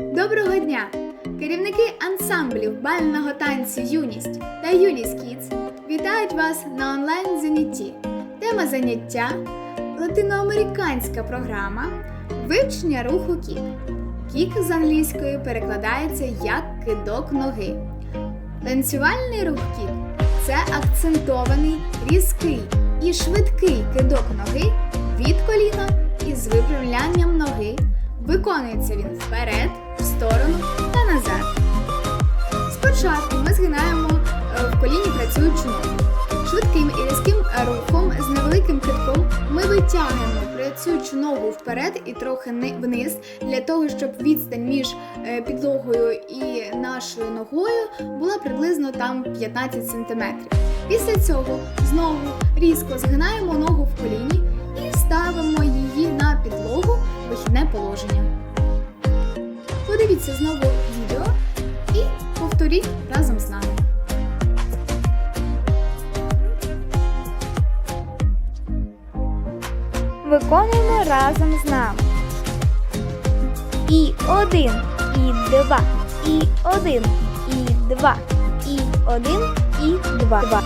Доброго дня! Керівники ансамблів бального танцю Юність та Юність Кідс вітають вас на онлайн занятті. Тема заняття латиноамериканська програма вивчення руху кік. Кік з англійської перекладається як кидок ноги. Танцювальний рух кік це акцентований, різкий і швидкий кидок ноги від коліна. Виконується він вперед, в сторону та назад. Спочатку ми згинаємо е, в коліні працюючу ногу. Швидким і різким рухом з невеликим китком ми витягуємо працюючу ногу вперед і трохи вниз для того, щоб відстань між е, підлогою і нашою ногою була приблизно там 15 см. Після цього знову різко згинаємо ногу положення. Подивіться знову відео і повторіть разом з нами. Виконуємо разом з нами. І один, і два, і один, і два, і один, і два.